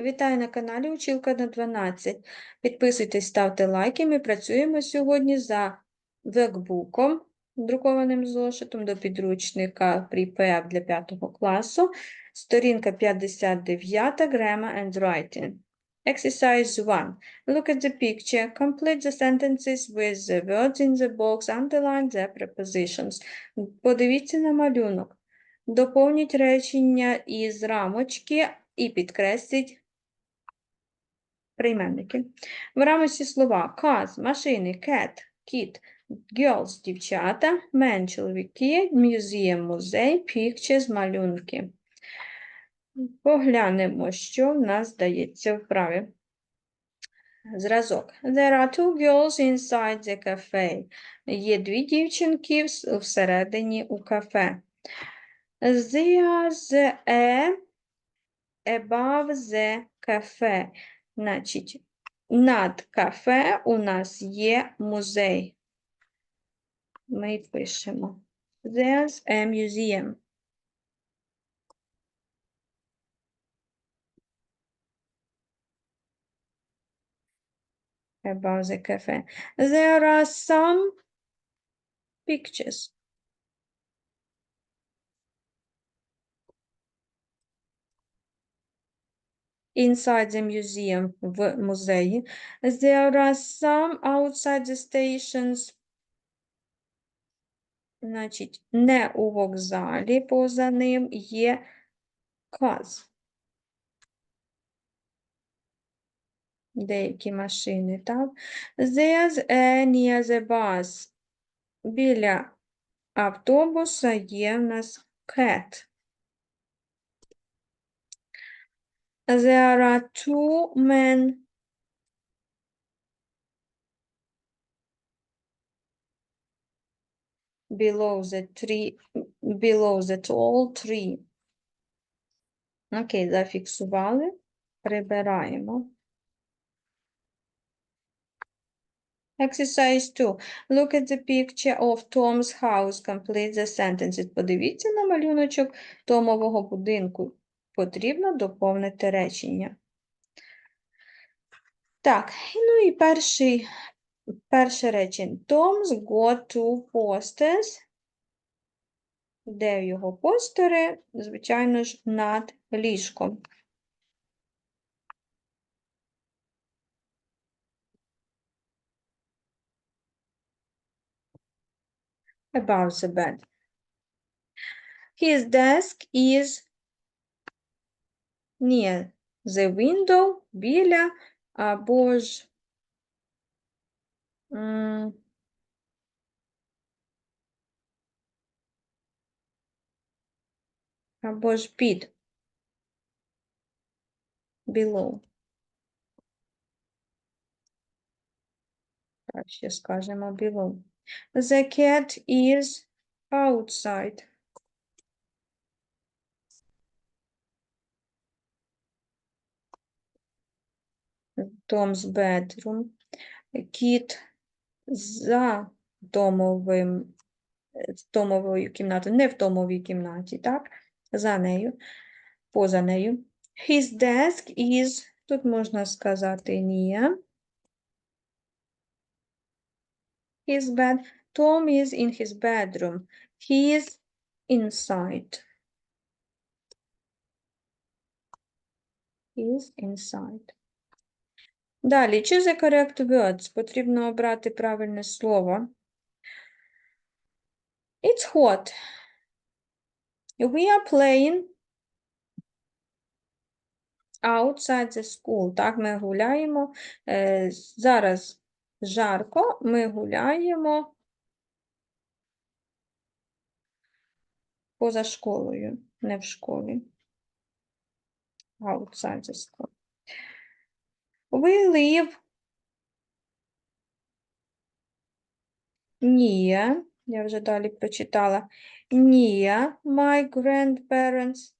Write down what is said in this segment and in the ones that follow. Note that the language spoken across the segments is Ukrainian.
Вітаю на каналі Училка на 12. Підписуйтесь, ставте лайки. Ми працюємо сьогодні за векбуком, друкованим зошитом до підручника Prepare для 5 класу. Сторінка 59, Grammar and Writing. Exercise 1. Look at the picture. Complete the sentences with the words in the box. Underline the prepositions. Подивіться на малюнок. Доповніть речення із рамочки і підкресліть прийменники. В рамочці слова cars, машини, cat, кіт, girls, дівчата, men, чоловіки, museum, музей, pictures, малюнки. Поглянемо, що в нас дається вправі. Зразок. There are two girls inside the cafe. Є дві дівчинки всередині у кафе. There's a above the cafe. Значить, над кафе у нас є музей. Ми пишемо. There's a museum. Above the cafe. There are some pictures. Inside the museum в музеї. There are some outside the stations. Значить, не у вокзалі, поза ним є cars. Деякі машини, так? There's a near the bus. Біля автобуса є в нас cat. There are two men below the tree, below the tall tree. Окей, зафіксували. Прибираємо. Exercise 2. Look at the picture of Tom's house. Complete the sentences. Подивіться на малюночок Томового будинку. Потрібно доповнити речення. Так, ну і перший, перше речення. Tom's got two posters. Де його постери? Звичайно ж, над ліжком. Above the bed. His desk is near the window, біля або ж або ж під below. Так, ще скажемо below. The cat is outside. Tom's bedroom. Кіт за домовим, домовою кімнатою, не в домовій кімнаті, так? За нею, поза нею. His desk is, тут можна сказати near. His bed. Tom is in his bedroom. He is inside. He is inside. Далі, choose the correct words. Потрібно обрати правильне слово. It's hot. We are playing outside the school. Так, ми гуляємо. Е, Зараз жарко, ми гуляємо поза школою, не в школі. Outside the school. We live near, я вже далі прочитала, near my grandparents.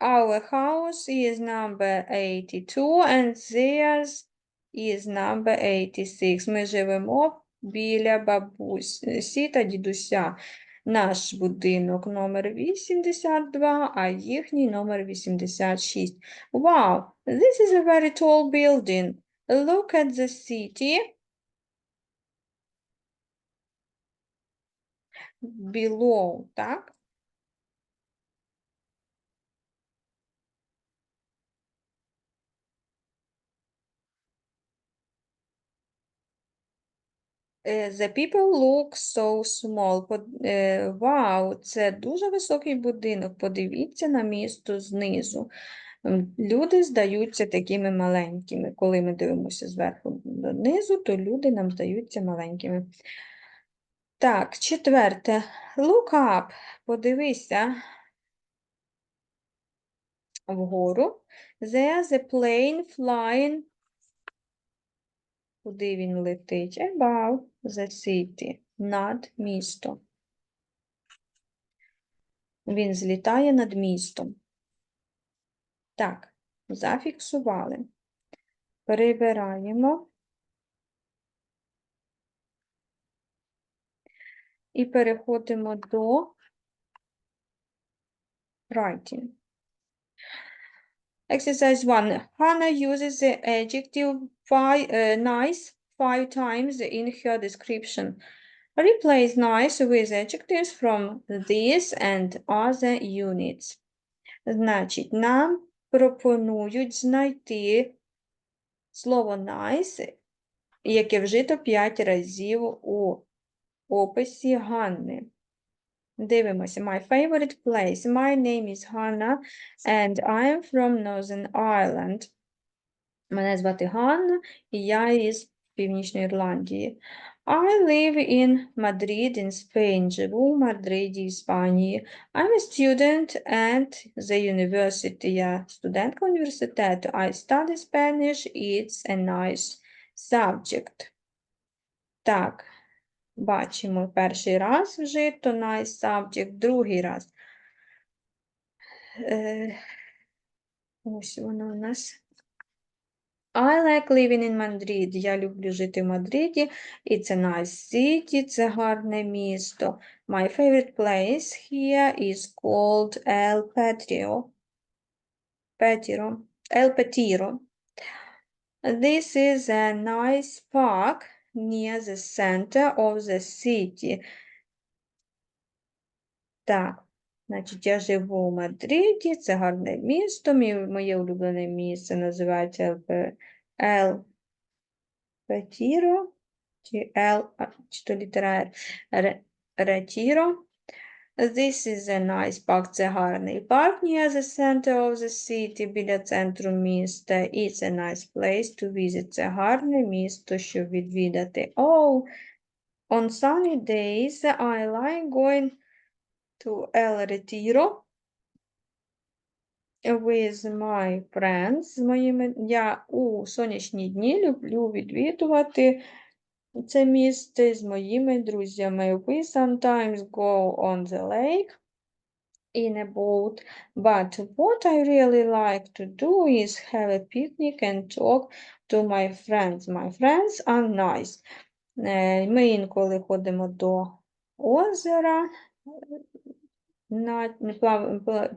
Our house is number 82 and theirs is number 86. Ми живемо біля бабусі та дідуся. Наш будинок номер 82, а їхній номер 86. Wow, this is a very tall building. Look at the city below, так? The people look so small. Е, Вау, це дуже високий будинок. Подивіться на місто знизу. Люди здаються такими маленькими. Коли ми дивимося зверху донизу, то люди нам здаються маленькими. Так, четверте. Look up. Подивися вгору. There's a plane flying. Куди він летить? Above the city. Над містом. Він злітає над містом. Так, зафіксували. Перебираємо. І переходимо до writing. Exercise 1. Hannah uses the adjective fi- uh, nice five times in her description. Replace nice with adjectives from this and other units. Значить, нам пропонують знайти слово nice, яке вжито 5 разів у описі Ганни. Дивимося. My favorite place. My name is Hannah and I am from Northern Ireland. Мене звати Ганна, і я із Північної Ірландії. I live in Madrid in Spain. Живу в Мадриді, Іспанії. I'm a student at the university. Я студентка університету. I study Spanish. It's a nice subject. Так, бачимо перший раз вжито nice subject, другий раз. Е, ось воно у нас. I like living in Madrid. Я люблю жити в Мадриді. It's a nice city. Це гарне місто. My favorite place here is called El Petrio. Petiro. El Petiro. This is a nice park near the center of the city. Так, значить, я живу у Мадриді, це гарне місто. Моє улюблене місце називається El Pe- чи а, чи то літера Retiro. This is a nice park, це гарний парк near the center of the city, біля центру міста. It's a nice place to visit, це гарне місто, щоб відвідати. Oh, on sunny days, I like going to El Retiro with my friends. Моїми... Я у сонячні дні люблю відвідувати це місце з моїми друзями. We sometimes go on the lake in a boat, but what I really like to do is have a picnic and talk to my friends. My friends are nice. Е, Ми інколи ходимо до озера,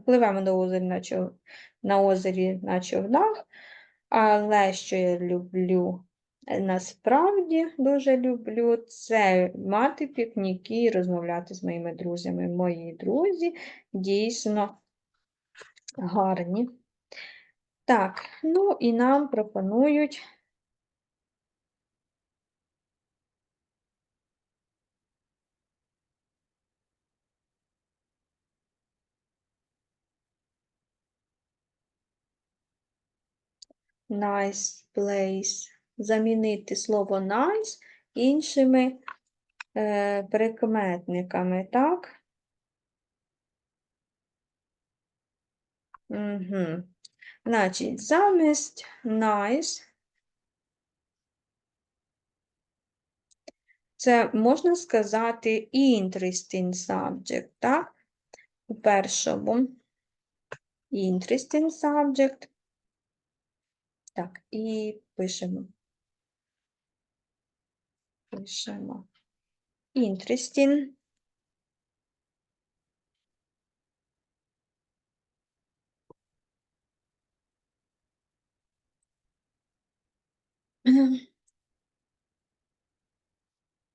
пливемо на озері на, озері на човнах, але що я люблю, насправді дуже люблю, це мати пікніки і розмовляти з моїми друзями. Мої друзі дійсно гарні. Так, ну і нам пропонують nice place. Замінити слово nice іншими е, прикметниками, так? Угу. Значить, замість nice це можна сказати interesting subject, так? У першому interesting subject. Так, і пишемо пишемо interesting.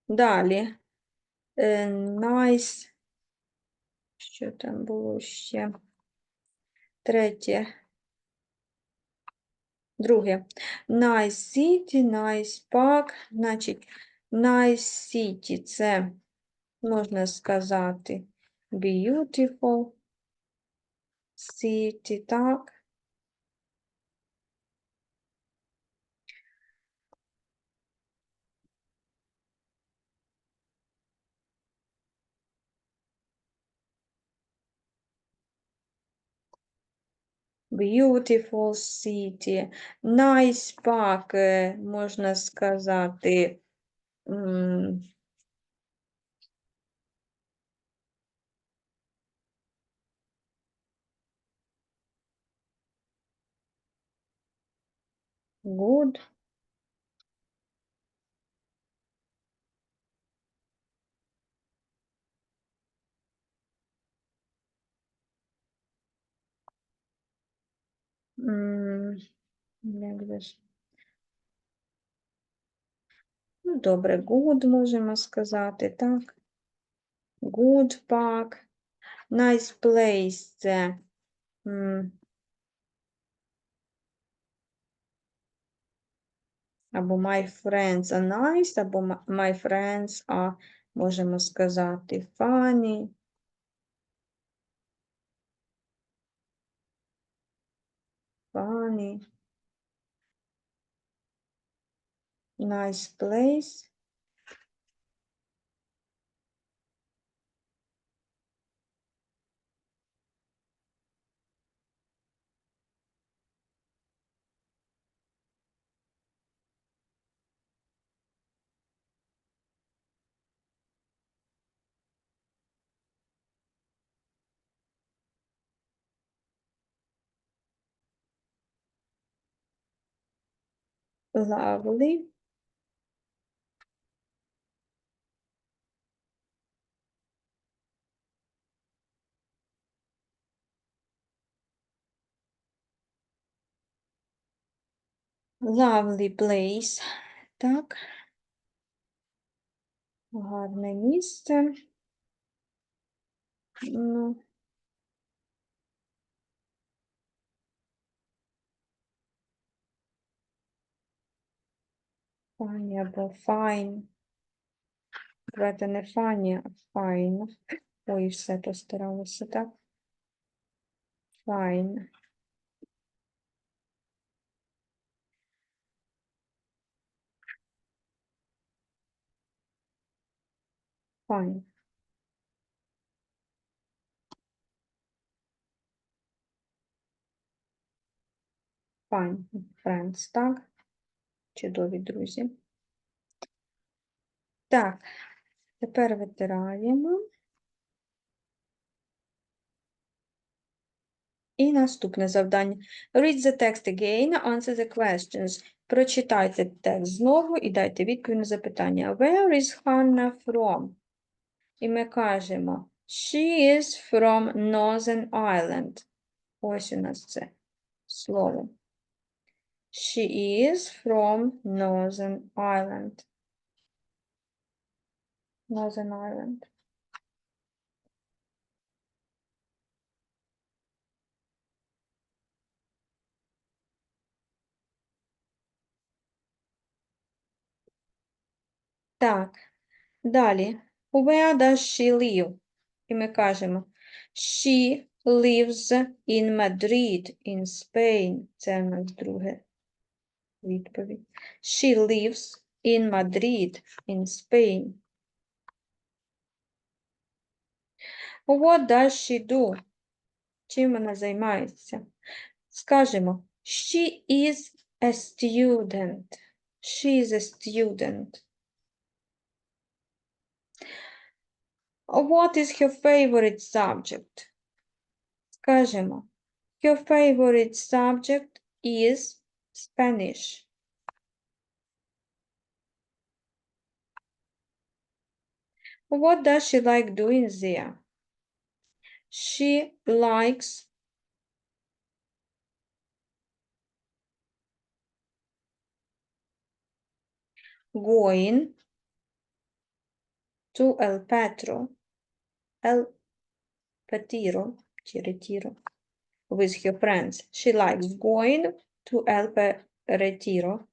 Далі е, nice. Що там було ще? Третє. Друге. Nice city, nice park. Значить, nice city це можна сказати beautiful city, так. Beautiful city. Nice park, е, можна сказати. М, Good. М, Як же ж? Ну, добре, good можемо сказати, так. Good park. Nice place це. Або my friends are nice, або my- friends are, можемо сказати, funny. Funny. Nice place. Lovely. Lovely place. Так. Гарне місце. Ну, funny або fine. Брати не funny, а fine. Ой, все постаралося, так? Fine. Fine. Fine. Friends, так? Чудові друзі. Так, тепер витираємо. І наступне завдання. Read the text again, answer the questions. Прочитайте текст знову і дайте відповідь на запитання. Where is Hannah from? І ми кажемо She is from Northern Ireland. Ось у нас це слово. She is from Northern Ireland. Northern Ireland. Так, далі. Where does she live? І ми кажемо She lives in Madrid, in Spain. Це у нас друге відповідь. She lives in Madrid, in Spain. What does she do? Чим вона займається? Скажемо, she is a student. She is a student. What is her favorite subject? Скажемо, her favorite subject is Spanish. What does she like doing there? She likes going to El Petro, El Petiro, чи Retiro, with her friends. She likes going to El Retiro.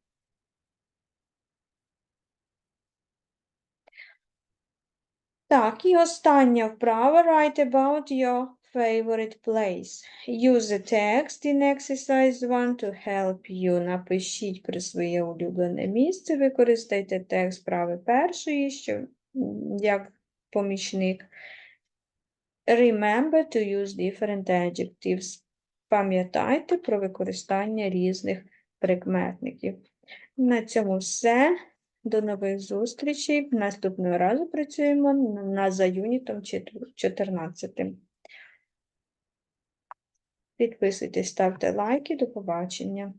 Так, і остання вправа. Write about your favorite place. Use the text in exercise 1 to help you. Напишіть про своє улюблене місце. Використайте текст вправи першої, що як помічник. Remember to use different adjectives. Пам'ятайте про використання різних прикметників. На цьому все. До нових зустрічей. Наступного разу працюємо на- за юнітом 14. Підписуйтесь, ставте лайки. До побачення.